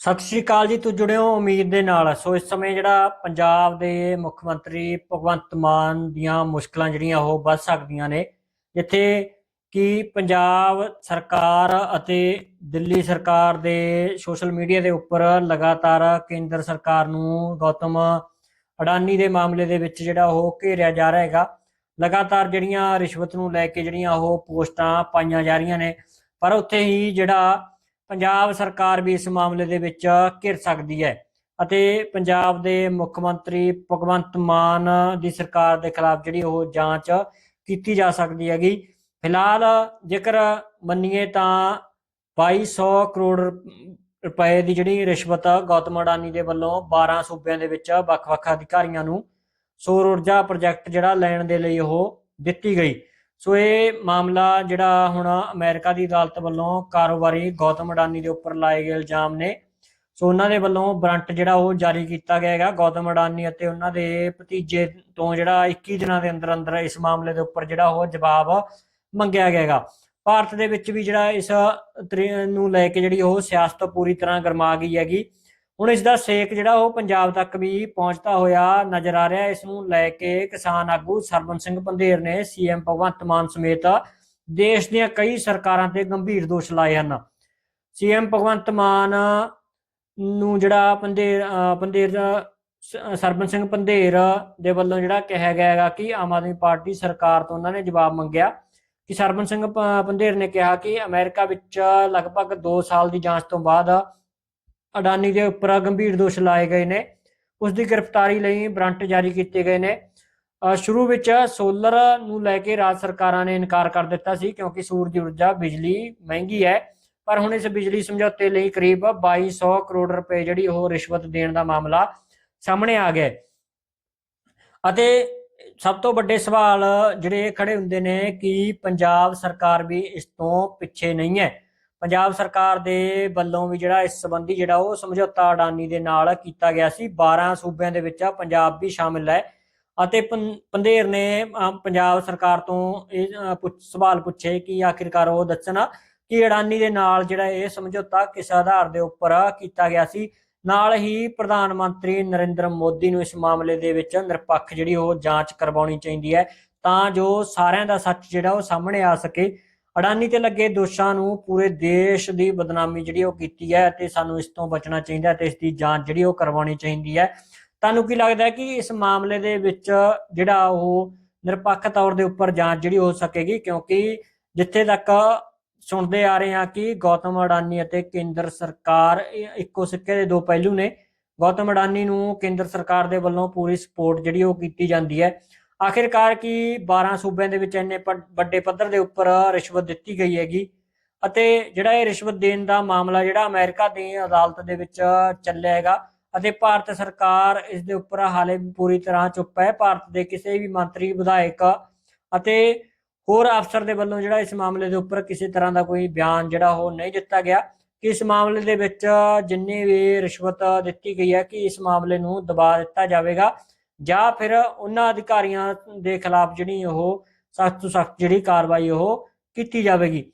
ਸਤਿ ਸ਼੍ਰੀ ਅਕਾਲ ਜੀ, ਤੁਸੀਂ ਜੁੜੇ ਹੋ ਉਮੀਦ ਦੇ ਨਾਲ। ਸੋ ਇਸ ਸਮੇਂ ਜਿਹੜਾ ਪੰਜਾਬ ਦੇ ਮੁੱਖ ਮੰਤਰੀ ਭਗਵੰਤ ਮਾਨ ਦੀਆਂ ਮੁਸ਼ਕਲਾਂ ਜਿਹੜੀਆਂ ਉਹ ਵੱਧ ਸਕਦੀਆਂ ਨੇ, ਜਿੱਥੇ ਕਿ ਪੰਜਾਬ ਸਰਕਾਰ ਅਤੇ ਦਿੱਲੀ ਸਰਕਾਰ ਦੇ ਸੋਸ਼ਲ ਮੀਡੀਆ ਦੇ ਉੱਪਰ ਲਗਾਤਾਰ ਕੇਂਦਰ ਸਰਕਾਰ ਨੂੰ ਗੌਤਮ ਅਡਾਨੀ ਦੇ ਮਾਮਲੇ ਦੇ ਵਿੱਚ ਜਿਹੜਾ ਉਹ ਘੇਰਿਆ ਜਾ ਰਿਹਾ ਹੈਗਾ। ਲਗਾਤਾਰ ਜਿਹੜੀਆਂ ਰਿਸ਼ਵਤ ਨੂੰ ਲੈ ਕੇ ਜਿਹੜੀਆਂ ਉਹ ਪੋਸਟਾਂ ਪਾਈਆਂ ਜਾ ਰਹੀਆਂ ਨੇ, ਪਰ ਉੱਥੇ ਹੀ ਜਿਹੜਾ ਪੰਜਾਬ ਸਰਕਾਰ ਵੀ ਇਸ ਮਾਮਲੇ ਦੇ ਵਿੱਚ ਘਿਰ ਸਕਦੀ ਹੈ ਅਤੇ ਪੰਜਾਬ ਦੇ ਮੁੱਖ ਮੰਤਰੀ ਭਗਵੰਤ ਮਾਨ ਦੀ ਸਰਕਾਰ ਦੇ ਖਿਲਾਫ ਜਿਹੜੀ ਉਹ ਜਾਂਚ ਕੀਤੀ ਜਾ ਸਕਦੀ ਹੈਗੀ। ਫਿਲਹਾਲ ਜੇਕਰ ਮੰਨੀਏ ਤਾਂ 2200 ਕਰੋੜ ਰੁਪਏ ਦੀ ਜਿਹੜੀ ਰਿਸ਼ਵਤ ਗੌਤਮ ਅਡਾਨੀ ਦੇ ਵੱਲੋਂ 12 ਸੂਬਿਆਂ ਦੇ ਵਿੱਚ ਵੱਖ-ਵੱਖ ਅਧਿਕਾਰੀਆਂ ਨੂੰ ਸੌਰ ਊਰਜਾ ਪ੍ਰੋਜੈਕਟ ਜਿਹੜਾ ਲੈਣ ਦੇ ਲਈ ਉਹ ਦਿੱਤੀ ਗਈ। ਸੋ ਇਹ ਮਾਮਲਾ ਜਿਹੜਾ ਹੁਣ ਅਮਰੀਕਾ ਦੀ ਅਦਾਲਤ ਵੱਲੋਂ ਕਾਰੋਬਾਰੀ ਗੌਤਮ ਅਡਾਨੀ ਦੇ ਉੱਪਰ ਲਾਏ ਗਏ ਇਲਜ਼ਾਮ ਨੇ। ਸੋ ਉਹਨਾਂ ਦੇ ਵੱਲੋਂ ਵਾਰੰਟ ਜਿਹੜਾ ਉਹ ਜਾਰੀ ਕੀਤਾ ਗਿਆ ਹੈਗਾ। ਗੌਤਮ ਅਡਾਨੀ ਅਤੇ ਉਹਨਾਂ ਦੇ ਭਤੀਜੇ ਤੋਂ ਜਿਹੜਾ 21 ਦਿਨਾਂ ਦੇ ਅੰਦਰ ਅੰਦਰ ਇਸ ਮਾਮਲੇ ਦੇ ਉੱਪਰ ਜਿਹੜਾ ਉਹ ਜਵਾਬ ਮੰਗਿਆ ਗਿਆ ਹੈਗਾ। ਭਾਰਤ ਦੇ ਵਿੱਚ ਵੀ ਜਿਹੜਾ ਇਸ ਤਰੀ- ਨੂੰ ਲੈ ਕੇ ਜਿਹੜੀ ਉਹ ਸਿਆਸਤ ਪੂਰੀ ਤਰ੍ਹਾਂ ਗਰਮਾ ਗਈ ਹੈਗੀ। ਹੁਣ ਇਸ ਦਾ ਸੇਕ ਜਿਹੜਾ ਉਹ ਪੰਜਾਬ ਤੱਕ ਵੀ ਪਹੁੰਚਦਾ ਹੋਇਆ ਨਜ਼ਰ ਆ ਰਿਹਾ। ਇਸ ਨੂੰ ਲੈ ਕੇ ਕਿਸਾਨ ਆਗੂ ਸਰਬਨ ਸਿੰਘ ਪੰਧੇਰ ਨੇ ਸੀਐਮ ਭਗਵੰਤ ਮਾਨ ਸਮੇਤ ਦੇਸ਼ ਦੀਆਂ ਕਈ ਸਰਕਾਰਾਂ ਤੇ ਗੰਭੀਰ ਦੋਸ਼ ਲਾਏ ਹਨ। ਸੀਐਮ ਭਗਵੰਤ ਮਾਨ ਨੂੰ ਜਿਹੜਾ ਪੰਧੇਰ ਪੰਧੇਰ ਦਾ ਸਿੰਘ ਪੰਧੇਰ ਦੇ ਵੱਲੋਂ ਜਿਹੜਾ ਕਿਹਾ ਗਿਆ ਹੈਗਾ ਕਿ ਆਮ ਆਦਮੀ ਪਾਰਟੀ ਸਰਕਾਰ ਤੋਂ ਉਹਨਾਂ ਨੇ ਜਵਾਬ ਮੰਗਿਆ ਕਿ ਸਰਬਨ ਸਿੰਘ ਪੰਧੇਰ ਨੇ ਕਿਹਾ ਕਿ ਅਮਰੀਕਾ ਵਿੱਚ ਲਗਭਗ 2 ਸਾਲ ਦੀ ਜਾਂਚ ਤੋਂ ਬਾਅਦ ਅਡਾਨੀ ਦੇ ਉੱਪਰ ਗੰਭੀਰ ਦੋਸ਼ ਲਾਏ ਗਏ ਨੇ। ਉਸ ਦੀ ਗ੍ਰਿਫਤਾਰੀ ਲਈ ਵਾਰੰਟ ਜਾਰੀ ਕੀਤੇ ਗਏ ਨੇ। ਸ਼ੁਰੂ ਵਿੱਚ ਸੋਲਰ ਨੂੰ ਲੈ ਕੇ ਰਾਜ ਸਰਕਾਰਾਂ ਨੇ ਇਨਕਾਰ ਕਰ ਦਿੱਤਾ ਸੀ ਕਿਉਂਕਿ ਸੂਰਜ ਊਰਜਾ ਬਿਜਲੀ ਮਹਿੰਗੀ ਹੈ। ਪਰ ਹੁਣ ਇਸ ਬਿਜਲੀ ਸਮਝੌਤੇ ਲਈ ਕਰੀਬ 2200 ਕਰੋੜ ਰੁਪਏ ਜਿਹੜੀ ਉਹ ਰਿਸ਼ਵਤ ਦੇਣ ਦਾ ਮਾਮਲਾ ਸਾਹਮਣੇ ਆ ਗਿਆ ਅਤੇ ਸਭ ਤੋਂ ਵੱਡੇ ਸਵਾਲ ਜਿਹੜੇ ਇਹ ਖੜੇ ਹੁੰਦੇ ਨੇ ਕਿ ਪੰਜਾਬ ਸਰਕਾਰ ਵੀ ਇਸ ਤੋਂ ਪਿੱਛੇ ਨਹੀਂ ਹੈ। ਪੰਜਾਬ ਸਰਕਾਰ ਦੇ ਵੱਲੋਂ ਵੀ ਜਿਹੜਾ ਇਸ ਸੰਬੰਧੀ ਜਿਹੜਾ ਉਹ ਸਮਝੌਤਾ ਅਡਾਨੀ ਦੇ ਨਾਲ ਕੀਤਾ ਗਿਆ ਸੀ। 12 ਸੂਬਿਆਂ ਦੇ ਵਿੱਚ ਪੰਜਾਬ ਵੀ ਸ਼ਾਮਿਲ ਹੈ ਅਤੇ ਪੰਧੇਰ ਨੇ ਪੰਜਾਬ ਸਰਕਾਰ ਤੋਂ ਇਹ ਸਵਾਲ ਪੁੱਛੇ ਕਿ ਆਖਿਰਕਾਰ ਉਹ ਦੱਸਣਾ ਕਿ ਅਡਾਨੀ ਦੇ ਨਾਲ ਜਿਹੜਾ ਇਹ ਸਮਝੌਤਾ ਕਿਸ ਆਧਾਰ ਦੇ ਉੱਪਰ ਕੀਤਾ ਗਿਆ ਸੀ। ਨਾਲ ਹੀ ਪ੍ਰਧਾਨ ਮੰਤਰੀ ਨਰਿੰਦਰ ਮੋਦੀ ਨੂੰ ਇਸ ਮਾਮਲੇ ਦੇ ਵਿੱਚ ਨਿਰਪੱਖ ਜਿਹੜੀ ਉਹ ਜਾਂਚ ਕਰਵਾਉਣੀ ਚਾਹੀਦੀ ਹੈ ਤਾਂ ਜੋ ਸਾਰਿਆਂ ਦਾ ਸੱਚ ਜਿਹੜਾ ਉਹ ਸਾਹਮਣੇ ਆ ਸਕੇ। ਅਡਾਨੀ ਤੇ ਲੱਗੇ ਦੋਸ਼ਾਂ ਨੂੰ ਪੂਰੇ ਦੇਸ਼ ਦੀ ਬਦਨਾਮੀ ਜਿਹੜੀ ਉਹ ਕੀਤੀ ਹੈ ਤੇ ਸਾਨੂੰ ਇਸ ਤੋਂ ਬਚਣਾ ਚਾਹੀਦਾ ਹੈ ਤੇ ਇਸ ਦੀ ਜਾਂਚ ਜਿਹੜੀ ਉਹ ਕਰਵਾਉਣੀ ਚਾਹੀਦੀ ਹੈ। ਤੁਹਾਨੂੰ ਕੀ ਲੱਗਦਾ ਹੈ ਕਿ ਇਸ ਮਾਮਲੇ ਦੇ ਵਿੱਚ ਜਿਹੜਾ ਉਹ ਨਿਰਪੱਖ ਤੌਰ ਦੇ ਉੱਪਰ ਜਾਂਚ ਜਿਹੜੀ ਹੋ ਸਕੇਗੀ? ਕਿਉਂਕਿ ਜਿੱਥੇ ਤੱਕ ਸੁਣਦੇ ਆ ਰਹੇ ਹਾਂ ਕਿ ਗੌਤਮ ਅਡਾਨੀ ਅਤੇ ਕੇਂਦਰ ਸਰਕਾਰ ਇੱਕੋ ਸਿੱਕੇ ਦੇ ਦੋ ਪਹਿਲੂ ਨੇ। ਗੌਤਮ ਅਡਾਨੀ ਨੂੰ ਕੇਂਦਰ ਸਰਕਾਰ ਦੇ ਵੱਲੋਂ ਪੂਰੀ ਸਪੋਰਟ ਜਿਹੜੀ ਉਹ ਕੀਤੀ ਜਾਂਦੀ ਹੈ। ਆਖਿਰਕਾਰ ਕੀ 12 ਸੂਬਿਆਂ ਦੇ ਵਿੱਚ ਇੰਨੇ ਪ- ਵੱਡੇ ਪੱਧਰ ਦੇ ਉੱਪਰ ਰਿਸ਼ਵਤ ਦਿੱਤੀ ਗਈ ਹੈਗੀ ਅਤੇ ਜਿਹੜਾ ਇਹ ਰਿਸ਼ਵਤ ਦੇਣ ਦਾ ਮਾਮਲਾ ਜਿਹੜਾ ਅਮਰੀਕਾ ਦੀ ਅਦਾਲਤ ਦੇ ਵਿੱਚ ਚੱਲਿਆ ਹੈਗਾ ਅਤੇ ਭਾਰਤ ਸਰਕਾਰ ਇਸ ਦੇ ਉੱਪਰ ਹਾਲੇ ਵੀ ਪੂਰੀ ਤਰ੍ਹਾਂ ਚੁੱਪ ਹੈ। ਭਾਰਤ ਦੇ ਕਿਸੇ ਵੀ ਮੰਤਰੀ, ਵਿਧਾਇਕ ਅਤੇ ਹੋਰ ਅਫਸਰ ਦੇ ਵੱਲੋਂ ਜਿਹੜਾ ਇਸ ਮਾਮਲੇ ਦੇ ਉੱਪਰ ਕਿਸੇ ਤਰ੍ਹਾਂ ਦਾ ਕੋਈ ਬਿਆਨ ਜਿਹੜਾ ਉਹ ਨਹੀਂ ਦਿੱਤਾ ਗਿਆ ਕਿ ਇਸ ਮਾਮਲੇ ਦੇ ਵਿੱਚ ਜਿੰਨੀ ਵੀ ਰਿਸ਼ਵਤ ਦਿੱਤੀ ਗਈ ਹੈ ਕਿ ਇਸ ਮਾਮਲੇ ਨੂੰ ਦਬਾ ਦਿੱਤਾ ਜਾਵੇਗਾ। ਜਾਂ ਫਿਰ ਉਹਨਾਂ ਅਧਿਕਾਰੀਆਂ ਦੇ ਖਿਲਾਫ ਜਿਹੜੀ ਉਹ ਸਖਤ ਤੋਂ ਸਖਤ ਜਿਹੜੀ ਕਾਰਵਾਈ ਉਹ ਕੀਤੀ ਜਾਵੇਗੀ।